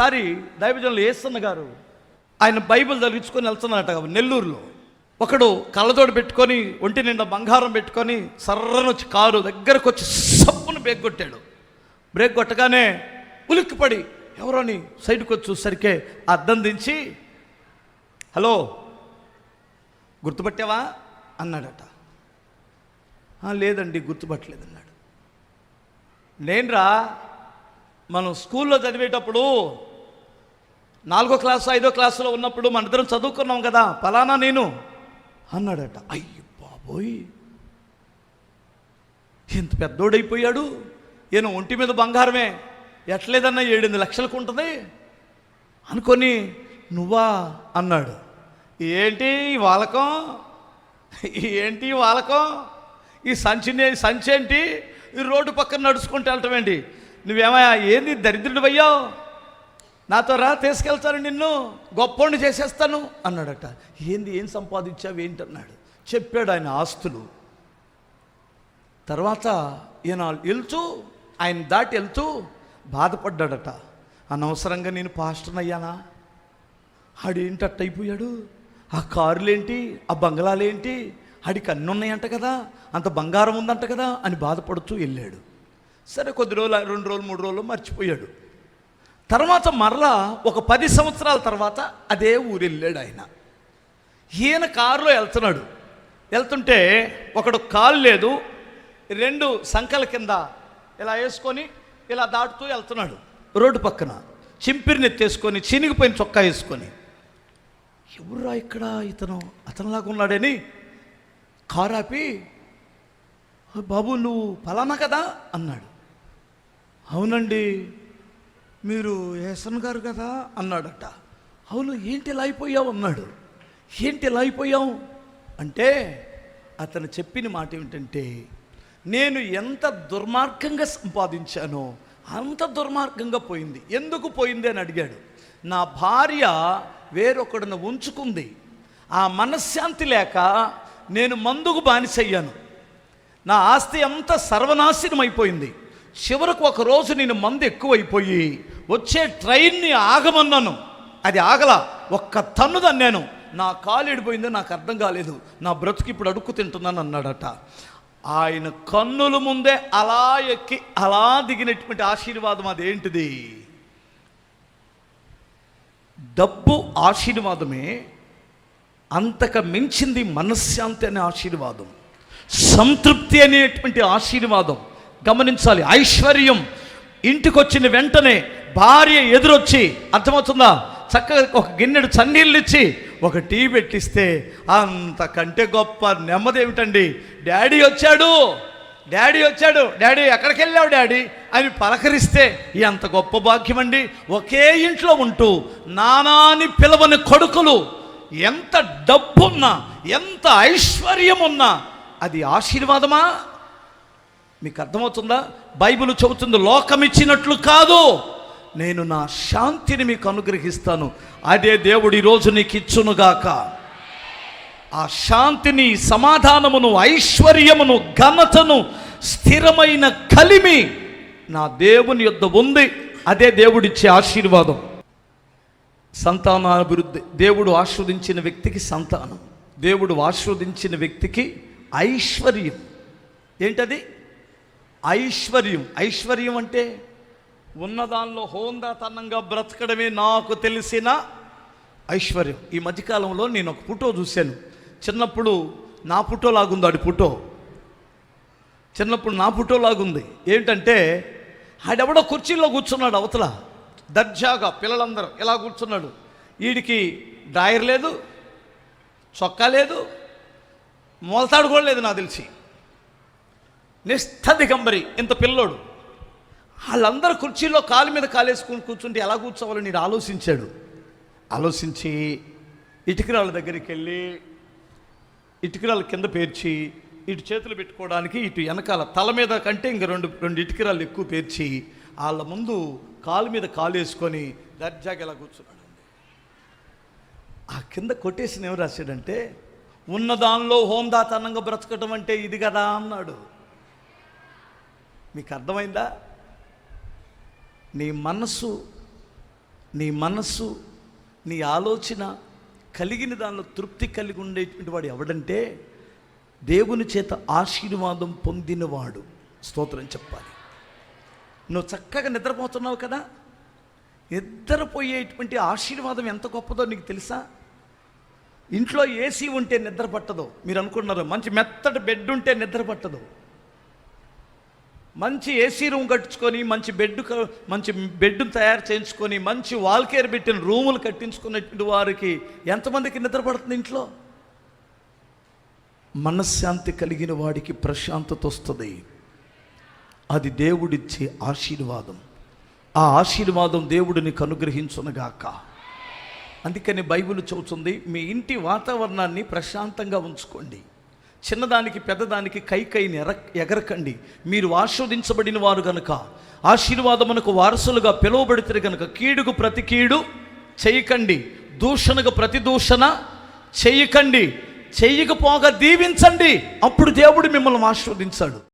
ఒకసారి దైవజనులు ఏసన్న గారు ఆయన బైబిల్ చదివించుకొని వెళ్తున్నారట నెల్లూరులో. ఒకడు కళ్ళతోడు పెట్టుకొని ఒంటి నిండా బంగారం పెట్టుకొని సర్రన వచ్చి కారు దగ్గరకు వచ్చి సప్పును బ్రేక్ కొట్టాడు బ్రేక్ కొట్టగానే ఉలిక్కిపడి ఎవరోని సైడ్కి వచ్చి చూసరికే అద్దం దించి హలో గుర్తుపట్టావా? అన్నాడట. లేదండి గుర్తుపట్టలేదు అన్నాడు నేనురా మనం స్కూల్లో చదివేటప్పుడు నాలుగో క్లాస్ ఐదో క్లాసులో ఉన్నప్పుడు మన ఇద్దరం చదువుకున్నాం కదా ఫలానా నేను? అన్నాడట. అయ్యో బాబోయ్! ఇంత పెద్దోడైపోయాడు? ఈయన ఒంటి మీద బంగారమే. ఎట్లేదన్నా ఏడెనిమిది లక్షలకు ఉంటుంది? అనుకొని నువ్వా? అన్నాడు. ఏంటి వాలకం? ఏంటి వాలకం? ఈ సంచిని సంచి ఏంటి? ఈ రోడ్డు పక్కన నడుచుకుంటూ వెళ్ళటం ఏంటి? నువ్వేమయ్యా ఏంది దరిద్రుడివయ్యావు? నాతో రా తీసుకెళ్తాను నిన్ను గొప్పోడిని చేసేస్తాను అన్నాడట. ఏంది ఏం సంపాదించావు ఏంటి అన్నాడు చెప్పాడు ఆయన ఆస్తులు. తర్వాత ఈయన వెళ్తూ ఆయన దాటి వెళ్తూ బాధపడ్డాడట. అనవసరంగా నేను పాస్టర్ అయ్యానా? ఆడేంటి అట్ట అయిపోయాడు? ఆ కారులేంటి? ఆ బంగ్లాలేంటి? ఆడికి అన్నీ ఉన్నాయంట కదా? అంత బంగారం ఉందంట కదా? అని బాధపడుతూ వెళ్ళాడు. సరే కొద్ది రోజులు రెండు రోజులు మూడు రోజులు మర్చిపోయాడు. తర్వాత మరలా ఒక పది సంవత్సరాల తర్వాత అదే ఊరు వెళ్ళాడు ఆయన. ఈయన కారులో వెళ్తున్నాడు. వెళ్తుంటే ఒకడు కాలు లేదు రెండు సంకల కింద ఇలా వేసుకొని ఇలా దాటుతూ వెళ్తున్నాడు. రోడ్డు పక్కన చింపిరిని ఎత్తేసుకొని చినిగిపోయిన చొక్కా వేసుకొని. ఎవరురా ఇక్కడ ఇతను? అతనిలాగా ఉన్నాడని? కారు ఆపి బాబు నువ్వు ఫలానా కదా? అన్నాడు. అవునండి. మీరు హేసన్ గారు కదా అన్నాడట. అవును ఏంటి ఇలా అయిపోయావు అన్నాడు. ఏంటి ఇలా అయిపోయావు? అంటే అతను చెప్పిన మాట ఏమిటంటే నేను ఎంత దుర్మార్గంగా సంపాదించానో అంత దుర్మార్గంగా పోయింది. ఎందుకు పోయింది అని అడిగాడు. నా భార్య వేరొకడిని ఉంచుకుంది. ఆ మనశ్శాంతి లేక నేను మందుకు బానిసయ్యాను. నా ఆస్తి అంతా సర్వనాశనం అయిపోయింది చివరకు ఒక రోజు నేను మంది ఎక్కువైపోయి వచ్చే ట్రైన్ని ఆగమన్నాను. అది ఆగల. ఒక్క తన్ను తన్నాను. నా కాలు ఎడిపోయిందో నాకు అర్థం కాలేదు. నా బ్రతుకు ఇప్పుడు అడుక్కు తింటున్నాను అన్నాడట. ఆయన కన్నుల ముందే అలా ఎక్కి అలా దిగినటువంటి ఆశీర్వాదం అదేంటిది? డబ్బు ఆశీర్వాదమే అంతక మించింది మనశ్శాంతి అనే ఆశీర్వాదం. సంతృప్తి అనేటువంటి ఆశీర్వాదం. గమనించాలి. ఐశ్వర్యం ఇంటికి వచ్చిన వెంటనే భార్య ఎదురొచ్చి అర్థమవుతుందా? చక్కగా ఒక గిన్నెడు చన్నీళ్ళు ఇచ్చి ఒక టీ పెట్టిస్తే అంతకంటే గొప్ప నెమ్మది ఏమిటండి డాడీ వచ్చాడు! డాడీ వచ్చాడు! డాడీ ఎక్కడికి వెళ్ళావు డాడీ? అని పలకరిస్తే ఎంత గొప్ప భాగ్యం అండి ఒకే ఇంట్లో ఉంటూ నానాని పిలవని కొడుకులు ఎంత డబ్బున్నా ఎంత ఐశ్వర్యం ఉన్నా అది ఆశీర్వాదమా? మీకు అర్థమవుతుందా? బైబిల్ చెబుతుంది లోకం ఇచ్చినట్లు కాదు నేను నా శాంతిని మీకు అనుగ్రహిస్తాను. అదే దేవుడు ఈరోజు నీకు ఇచ్చునుగాక ఆ శాంతిని సమాధానమును ఐశ్వర్యమును ఘనతను స్థిరమైన కలిమి నా దేవుని యొద్ద ఉంది. అదే దేవుడిచ్చే ఆశీర్వాదం. సంతానాభివృద్ధి దేవుడు ఆస్వాదించిన వ్యక్తికి సంతానం. దేవుడు ఆస్వాదించిన వ్యక్తికి ఐశ్వర్యం. ఏంటది? ఐశ్వర్యం. ఐశ్వర్యం అంటే? ఉన్నదానిలో హోందాతనంగా బ్రతకడమే నాకు తెలిసిన ఐశ్వర్యం. ఈ మధ్యకాలంలో నేను ఒక ఫోటో చూశాను. చిన్నప్పుడు నా ఫోటో లాగుంది ఆడి ఫోటో. చిన్నప్పుడు నా ఫోటో లాగుంది. ఏంటంటే ఆడెవడో కుర్చీలో కూర్చున్నాడు అవతల. దర్జాగా పిల్లలందరూ ఇలా కూర్చున్నాడు. వీడికి డ్రాయర్ లేదు చొక్కా లేదు మొలతాడు కూడా లేదు నాకు తెలిసి. నిష్ఠ దిగంబరి ఇంత పిల్లోడు. వాళ్ళందరూ కుర్చీలో కాలు మీద కాలేసుకుని కూర్చుంటే ఎలా కూర్చోవాలో నేను ఆలోచించాడు ఆలోచించి ఇటుకరాళ్ళ దగ్గరికి వెళ్ళి ఇటుకరాలు కింద పేర్చి ఇటు చేతులు పెట్టుకోవడానికి ఇటు వెనకాల తల మీద కంటే ఇంక రెండు రెండు ఇటుకరాలు ఎక్కువ పేర్చి వాళ్ళ ముందు కాలు మీద కాలు వేసుకొని దర్జాగా ఇలా కూర్చున్నాడు. ఆ కింద కొటేషన్ ఏం రాశాడంటే ఉన్నదానిలో హోందాతనంగా బ్రతకటం అంటే ఇది కదా అన్నాడు. మీకు అర్థమైందా? నీ మనస్సు నీ మనస్సు నీ ఆలోచన కలిగిన దానిలో తృప్తి కలిగి ఉండేటువంటి వాడు ఎవడంటే దేవుని చేత ఆశీర్వాదం పొందినవాడు. స్తోత్రం చెప్పాలి. నువ్వు చక్కగా నిద్రపోతున్నావు కదా? నిద్రపోయేటువంటి ఆశీర్వాదం ఎంత గొప్పదో నీకు తెలుసా? ఇంట్లో ఏసీ ఉంటే నిద్ర పట్టదు. మీరు అనుకున్నారు మంచి మెత్తటి బెడ్ ఉంటే నిద్ర పట్టదు. మంచి ఏసీ రూమ్ కట్టించుకొని మంచి బెడ్ మంచి బెడ్ తయారు చేయించుకొని మంచి వాల్కేర్ పెట్టిన రూములు కట్టించుకున్నటువంటి వారికి ఎంతమందికి నిద్ర పడుతుంది ఇంట్లో? మనశ్శాంతి కలిగిన వాడికి ప్రశాంతత వస్తుంది. అది దేవుడిచ్చే ఆశీర్వాదం. ఆ ఆశీర్వాదం దేవుడు నీకు అనుగ్రహించునగాక అందుకని బైబిల్ చెబుతుంది మీ ఇంటి వాతావరణాన్ని ప్రశాంతంగా ఉంచుకోండి. చిన్నదానికి పెద్దదానికి కైకైని ఎర ఎగరకండి. మీరు ఆస్వాదించబడిన వారు గనుక ఆశీర్వాదమునకు వారసులుగా పిలువబడితే గనుక కీడుకు ప్రతి కీడు చేయకండి. దూషణకు ప్రతి దూషణ చేయకండి. చేయకపోగా దీవించండి. అప్పుడు దేవుడు మిమ్మల్ని ఆస్వాదించాడు